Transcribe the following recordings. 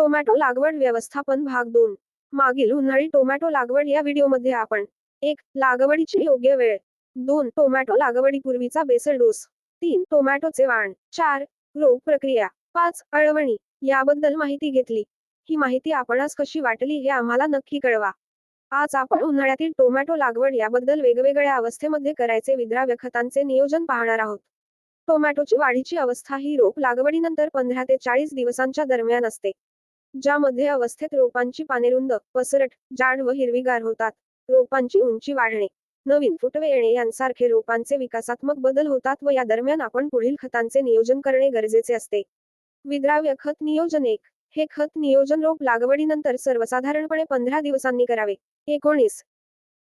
Tomato लागवड व्यवस्थापन भाग दोन. मागील उन्हाळी टोमॅटो लागवड या व्हिडिओमध्ये आपण एक लागवडीची योग्य वेळ. दोन टोमॅटो लागवडीपूर्वीचा बेसल डोस. तीन टोमॅटोचे वाण. चार रोग प्रक्रिया. पाच अळवणी. याबद्दल माहिती घेतली. ही माहिती आपणास कशी वाटली हे आम्हाला नक्की कळवा. आज आपण उन्हाळ्यातील टोमॅटो लागवड याबद्दल वेगवेगळ्या अवस्थेमध्ये करायचे विद्राव्य खतांचे नियोजन पाहणार आहोत. टोमॅटोची वाढीची अवस्था ही रोप लागवडीनंतर पंधरा ते चाळीस दिवसांच्या दरम्यान असते. ज्यामध्ये अवस्थेत रोपांची पाने रुंद पसरट जाड व हिरवीगार होतात. रोपांची उंची वाढणे. नवीन फुटवे येणे यांसारखे रोपांचे विकासात्मक बदल होतात व या दरम्यान आपण पुढील खतांचे नियोजन करणे गरजेचे असते. विद्राव्य खत नियोजन एक. हे खत नियोजन रोप लागवडीनंतर सर्वसाधारणपणे पंधरा दिवसांनी करावे. एकोणीस.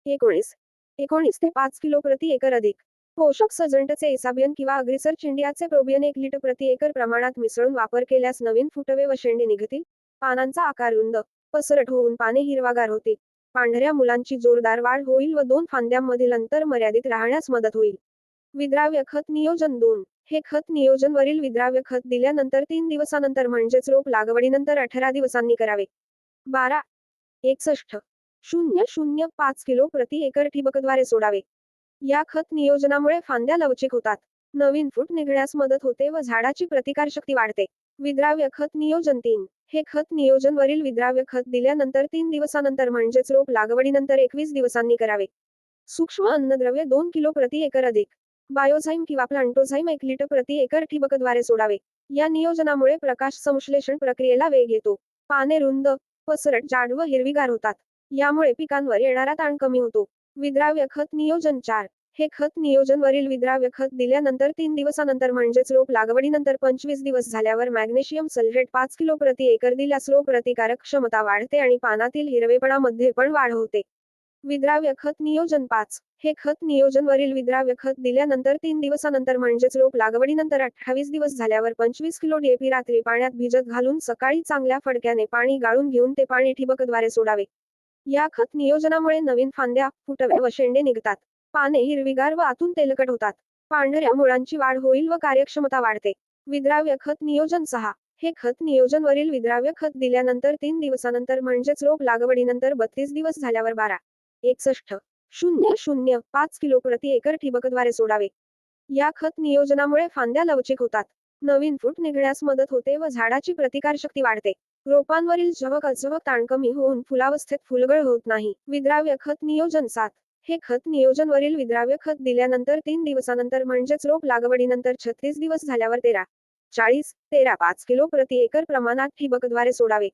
एकोणीस. एकोणीस ते पाच किलो प्रति एकर अधिक. पोषक सजंटचे इसाबियन किंवा अग्रिसर चिंडियाचे प्रोबियन एक लिटर प्रति एकर प्रमाणात मिसळून वापर केल्यास नवीन फुटवे व शेंडी निघतील. पानांचा आकार रुंद पसरट होऊन पाने हिरवागार होतील. पांढऱ्या मुलांची जोरदार वाढ होईल व दोन फांद्यांमधील अंतर मर्यादित राहण्यास मदत होईल. विद्राव्य खत नियोजन दोन. हे खत नियोजन वरील विद्राव्य खत दिल्यानंतर तीन दिवसानंतर म्हणजेच रोप लागवडीनंतर अठरा दिवसांनी करावे. बारा. एकसष्ट. शून्य शून्य पाच किलो प्रति एकर ठिबकद्वारे सोडावे. या खत नियोजनामुळे फांद्या लवचिक होतात. नवीन फूट निघण्यास मदत होते व झाडाची प्रतिकारशक्ती वाढते. विद्राव्य खत नियोजन तीन. हे खत नियोजन वरील विद्राव्य खत दिल्यानंतर तीन दिवसानंतर म्हणजेच रोप लागवडीनंतर एकवीस दिवसांनी करावे. सूक्ष्म अन्नद्रव्य दोन किलो प्रति एकर अधिक. बायोझाईम किंवा प्लांटोझाईम एक लिटर प्रति एकर ठिबकद्वारे सोडावे. या नियोजनामुळे प्रकाश संश्लेषण प्रक्रियेला वेग येतो. पाने रुंद पसरट जाड व हिरवीगार होतात. यामुळे पिकांवर येणारा ताण कमी होतो. विद्राव्य खत नियोजन चार. हे खत नियोजनवरील विद्राव्य खत दिल्यानंतर तीन दिवसानंतर म्हणजेच रोप लागवडीनंतर पंचवीस दिवस झाल्यावर मॅग्नेशियम सल्फेट पाच किलो प्रति एकर दिल्यास रोग प्रतिकारक क्षमता वाढते आणि पानातील हिरवेपणामध्ये पण वाढ होते. विद्राव्य खत नियोजन पाच. हे खत नियोजनवरील विद्राव्य खत दिल्यानंतर तीन दिवसानंतर म्हणजेच रोप लागवडीनंतर अठ्ठावीस दिवस झाल्यावर पंचवीस किलो डीएपी रात्री पाण्यात भिजत घालून सकाळी चांगल्या फडक्याने पाणी गाळून घेऊन ते पाणी ठिबकद्वारे सोडावे. या खत नियोजनामुळे नवीन फांद्या फुटवे व शेंडे निघतात. पाने हिरवीगार व आतून तेलकट होतात. पांढऱ्या मुळांची वाढ होईल व कार्यक्षमता वाढते. विद्राव्य खत नियोजन सहा. हे खत नियोजनवरील विद्राव्य खत दिल्यानंतर तीन दिवसानंतर म्हणजेच रोप लागवडीनंतर बत्तीस दिवस झाल्यावर बारा. एकसष्ट. शून्य शून्य पाच किलो प्रति एकर ठिबकद्वारे सोडावे. या खत नियोजनामुळे फांद्या लवचिक होतात. नवीन फूट निघण्यास मदत होते व झाडाची प्रतिकारशक्ती वाढते. रोपांवरील जवक अजवक ताण कमी होऊन फुलावस्थेत फुलगळ होत नाही. विद्राव्य खत नियोजन सात. हे खत नियोजनवरील विद्राव्य खत दिल्यानंतर तीन दिवसानंतर म्हणजेच रोप लागवडीनंतर छत्तीस दिवस झाल्यावर तेरा चाळीस तेरा पाच किलो प्रति एकर प्रमाणात ठिबकद्वारे सोडावे.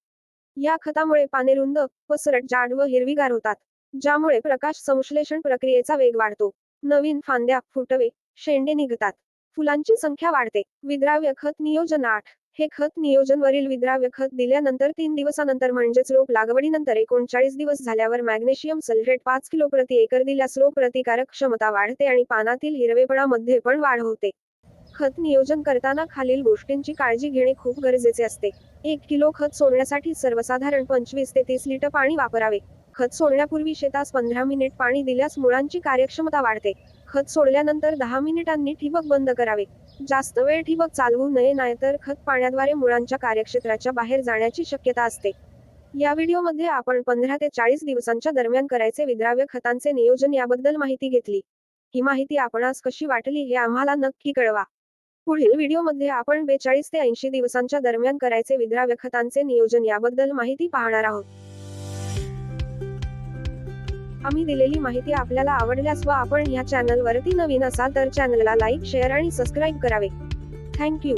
या खतामुळे पाने रुंद पसरट जाड व हिरवीगार होतात ज्यामुळे प्रकाश संश्लेषण प्रक्रियेचा वेग वाढतो. नवीन फांद्या फुटवे शेंडे निघतात. फुलांची संख्या वाढते. विद्राव्य खत नियोजन आठ. हे खत नियोजन वरील विद्राव्य खत दिल्यानंतर तीन दिवसानंतर म्हणजेच रोप लागवडीनंतर एकोणचाळीस दिवस झाल्यावर मॅग्नेशियम सल्फेट पाच किलो प्रति एकर दिल्यास रोग प्रतिकारक क्षमता वाढते आणि पानातील हिरवेपणामध्ये पण वाढ होते. खत नियोजन करताना खालील गोष्टींची काळजी घेणे खूप गरजेचे असते. एक किलो खत सोडण्यासाठी सर्वसाधारण पंचवीस ते तीस लिटर पाणी वापरावे. खत सोडण्यापूर्वी शेतास पंधरा मिनिट पाणी दिल्यास मुळांची कार्यक्षमता वाढते. खत सोडल्यानंतर दहा मिनिटांनी ठिबक बंद करावे. जास्त वेळ ठिबक चालवू नये नाहीतर खत पाण्याद्वारे मुळांच्या कार्यक्षेत्राच्या बाहेर जाण्याची शक्यता असते. या व्हिडिओमध्ये आपण पंधरा ते चाळीस दिवसांच्या दरम्यान करायचे विद्राव्य खतांचे नियोजन याबद्दल माहिती घेतली. ही माहिती आपणास कशी वाटली हे आम्हाला नक्की कळवा. पुढील व्हिडिओमध्ये आपण बेचाळीस ते ऐंशी दिवसांच्या दरम्यान करायचे विद्राव्य खतांचे नियोजन याबद्दल माहिती पाहणार आहोत. आम्ही दिलेली माहिती आपल्याला आवडल्यास व आपण ह्या चॅनल वरती नवीन असाल तर चॅनलला लाईक शेअर आणि सबस्क्राईब करावे. Thank you